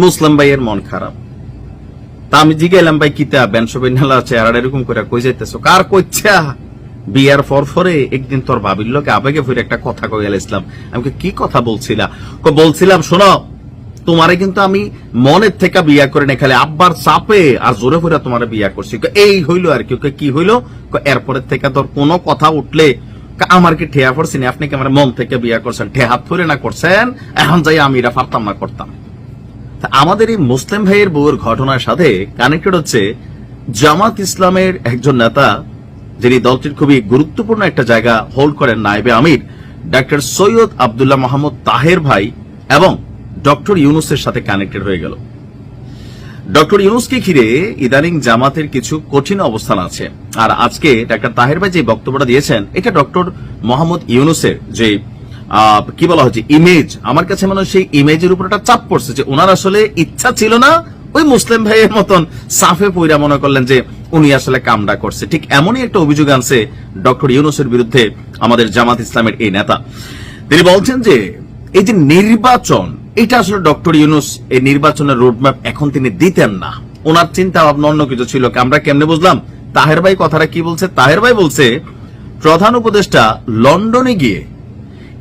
মুসলিম ভাইয়ের মন খারাপ। তা আমি জিগাইলাম, ভাই, কিতা? বেনশো বেনালা চেহারা এরকম করে কই যাইতেছো? কার কইছা বিয়ার ফর ফরে একদিন তোর ভাবির লোকে আবেগে ফিরে একটা কথা কই ইসলাম। আমি কি কথা বলছিলা? বলছিলাম, শোনো, তোমারে কিন্তু আমি মনের থেকে বিয়া করে নে খালি আব্বার চাপে আর জোরে ফিরে তোমারে বিয়া করছি। এই হইল আর কি। কি হইল? এরপরের থেকে তোর কোনো কথা উঠলে আমার কি ঠেয়া পড়ছি আপনি কি আমার মন থেকে বিয়া করছেন? ঠেহাত ধরে না করছেন? এখন যাই আমি এটা পারতাম না করতাম। আমাদের এই মুসলিম ভাইয়ের বউয়ের ঘটনার সাথে কানেক্টেড হচ্ছে জামাত ইসলামের একজন নেতা, যিনি দলটির খুবই গুরুত্বপূর্ণ একটা জায়গা হোল্ড করেন নাইবে আমির ডক্টর সৈয়দ আবদুল্লাহ মাহমুদ তাহের ভাই এবং ডক্টর ইউনুসের সাথে কানেক্টেড হয়ে গেল। ডক্টর ইউনুসকে ঘিরে ইদানিং জামাতের কিছু কঠিন অবস্থান আছে। আর আজকে ডাক্তার তাহের ভাই যে বক্তব্যটা দিয়েছেন, এটা ডক্টর মোহাম্মদ ইউনুসের যে কি বলা হচ্ছে? ইমেজ আমার কাছে মনে হয় সেই ইমেজের উপর একটা চাপ পড়ছে যে ওনার আসলে ইচ্ছা ছিল না ওই মুসলিম ভাইয়ের মতন সাফে পইরা মনে করলেন যে উনি আসলে কামডা করছে। ঠিক এমনই একটা অভিযোগ আনছে ডক্টর ইউনুসের বিরুদ্ধে আমাদের জামাত ইসলামের এই নেতা। তিনি বলছেন যে এই যে নির্বাচন, এটা আসলে ডক্টর ইউনুস এই নির্বাচনের রোডম্যাপ এখন তিনি দিতেন না। ওনার চিন্তা ভাবনা অন্য কিছু ছিল। আমরা কেমনে বুঝলাম? তাহের ভাই কথাটা কি বলছে? তাহের ভাই বলছে, প্রধান উপদেষ্টা লন্ডনে গিয়ে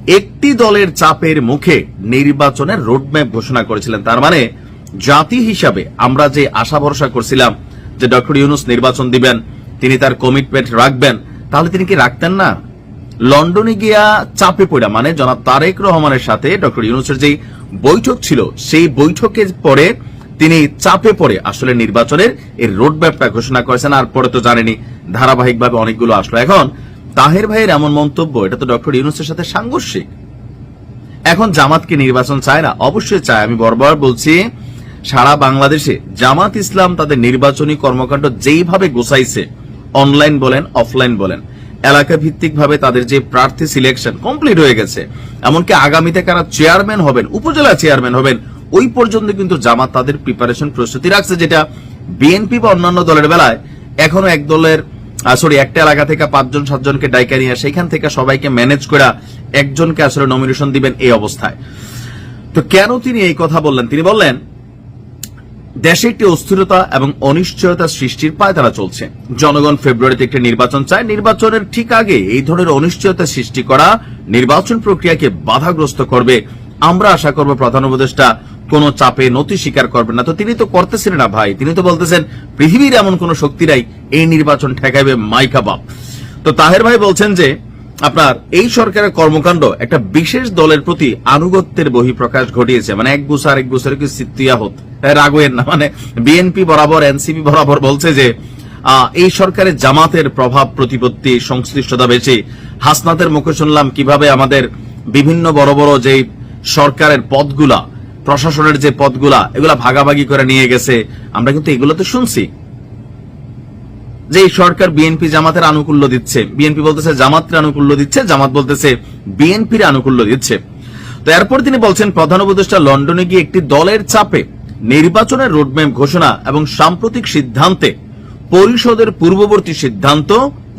একটি দলের চাপের মুখে নির্বাচনের রোডম্যাপ ঘোষণা করেছিলেন। তার মানে জাতি হিসাবে আমরা যে আশা ভরসা করছিলাম যে ডক্টর ইউনুস নির্বাচন দিবেন, তিনি তার কমিটমেন্ট রাখবেন, তাহলে তিনি কি রাখতেন না? লন্ডনে গিয়া চাপে পড়া মানে জনাব তারেক রহমানের সাথে ডক্টর ইউনুসের যে বৈঠক ছিল, সেই বৈঠকের পরে তিনি চাপে পড়ে আসলে নির্বাচনের এই রোডম্যাপটা ঘোষণা করেছেন। আর পরে তো জানেনি ধারাবাহিকভাবে অনেকগুলো আসলো। এখন তাহের ভাইয়ের এমন মন্তব্য, এটা তো ডক্টর ইউনুসের সাথে সাংঘর্ষিক। এখন জামাতকে নির্বাচন চায় না, অবশ্যই চায়। আমি বরবার বলছি, সারা বাংলাদেশে জামাত ইসলাম তাদের নির্বাচনী কর্মকাণ্ড যেইভাবে গোছাইছে অনলাইন বলেন অফলাইন বলেন এলাকা ভিত্তিক ভাবে তাদের যে প্রার্থী সিলেকশন কমপ্লিট হয়ে গেছে, এমনকি আগামীতে কারা চেয়ারম্যান হবেন, উপজেলা চেয়ারম্যান হবেন, ওই পর্যন্ত কিন্তু জামাত তাদের প্রিপারেশন প্রস্তুতি রাখছে, যেটা বিএনপি বা অন্যান্য দলের বেলায় এখনও এক দলের সরি একটা এলাকা থেকে পাঁচজন, সাতজনকে ডাইকা নিয়ে সেখান থেকে সবাইকে ম্যানেজ করে একজনকে আসলে নমিনেশন দিবেন এই অবস্থায়। তো কেন তিনি এই কথা বললেন? তিনি বললেন, দেশে একটি অস্থিরতা এবং অনিশ্চয়তা সৃষ্টির পায় তারা চলছে। জনগণ ফেব্রুয়ারিতে একটি নির্বাচন চায়। নির্বাচনের ঠিক আগে এই ধরনের অনিশ্চয়তা সৃষ্টি করা নির্বাচন প্রক্রিয়াকে বাধাগ্রস্ত করবে। আমরা আশা করব প্রধান উপদেষ্টা কোন চাপে নতি স্বীকার করবেন না। তো তিনি তো করতেছিলেন না ভাই। তিনি তো বলতেছেন, পৃথিবীর এমন কোন শক্তি নাই এই নির্বাচন ঠেকাইবে মাইকা বাপ। তো তাহের ভাই বলছেন যে, আপনার এই সরকারের কর্মকাণ্ড একটা বিশেষ দলের প্রতি আনুগত্যের বহিঃপ্রকাশ ঘটিয়েছে। মানে এক গুছার এক গুছার কি সিত্তিয়াহত রাগোয়েন না মানে বিএনপি বরাবর এনসিপি বরাবর বলছে যে এই সরকারের জামাতের প্রভাব প্রতিপত্তি সংশ্লিষ্টতা বেশি। হাসনাতের মুখে শুনলাম কীভাবে আমাদের বিভিন্ন বড় বড় যে সরকারের পদগুলা প্রশাসনের যে পদগুলা, এগুলা ভাগাভাগি করে নিয়ে গেছে, আমরা কিন্তু এগুলো তো শুনছি। যে সরকার বিএনপি জামাতের আনুকূল্য দিচ্ছে, বিএনপি বলতেছে জামাতের আনুকূল্য দিচ্ছে, জামাত বলতেছে বিএনপির আনুকূল্য দিচ্ছে। তো এরপর তিনি বলছেন, প্রধান উপদেষ্টা লন্ডনে গিয়ে একটি দলের চাপে নির্বাচনের রোডম্যাপ ঘোষণা এবং সাম্প্রতিক সিদ্ধান্তে পরিষদের পূর্ববর্তী সিদ্ধান্ত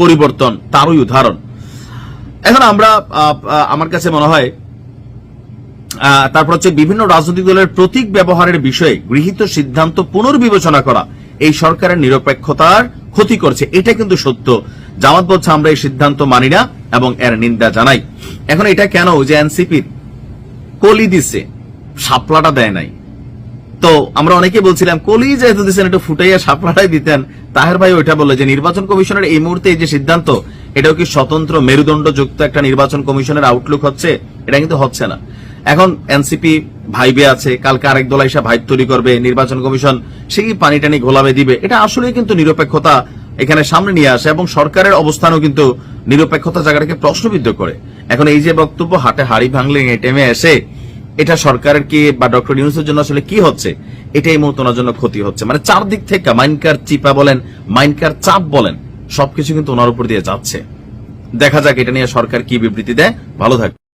পরিবর্তন, তারই উদাহরণ। এখন আমরা আমার কাছে মনে হয় তারপর হচ্ছে বিভিন্ন রাজনৈতিক দলের প্রতীক ব্যবহারের বিষয়ে গৃহীত সিদ্ধান্ত পুনর্বিবেচনা করা। এই সরকারের নিরপেক্ষতার ক্ষতি করছে। এটা কিন্তু সত্য। জামাত বলছে, আমরা এই সিদ্ধান্ত মানি না এবং এর নিন্দা জানাই। এখন এটা কেন? যে এনসিপির কলি দিছে সাপলাটা দেয় নাই। তো আমরা অনেকে বলছিলাম, কলি যেহেতু দিচ্ছেন একটু ফুটাইয়া সাপলাটাই দিতেন। তাহের ভাই ওইটা বলে যে, নির্বাচন কমিশনের এই মুহূর্তে এই যে সিদ্ধান্ত, এটাও কি স্বতন্ত্র মেরুদণ্ড যুক্ত একটা নির্বাচন কমিশনের আউটলুক হচ্ছে? এটা কিন্তু হচ্ছে না। এখন এনসিপি ভাইবে আছে, কালকে আরেক দল এসে ভাইব তৈরি করবে, নির্বাচন কমিশন সেই পানি টানি ঘোলাবে দিবে। এটা আসলে কিন্তু নিরপেক্ষতা এখানে সামনে নিয়ে আসে এবং সরকারের অবস্থানও কিন্তু নিরপেক্ষতা জায়গাটাকে প্রশ্নবিদ্ধ করে। এখন এই যে বক্তব্য হাটে হাড়ি ভাঙলে এই টাইমে এসে, এটা সরকারের কি বা ডক্টর ইউনুসের জন্য আসলে কি হচ্ছে? এটা এই মুহূর্তে ওনার জন্য ক্ষতি হচ্ছে। মানে চারদিক থেকে মাইনকার চিপা বলেন, মাইনকার চাপ বলেন, সবকিছু কিন্তু ওনার উপর দিয়ে যাচ্ছে। দেখা যাক এটা নিয়ে সরকার কি বিবৃতি দেয়। ভালো থাকবে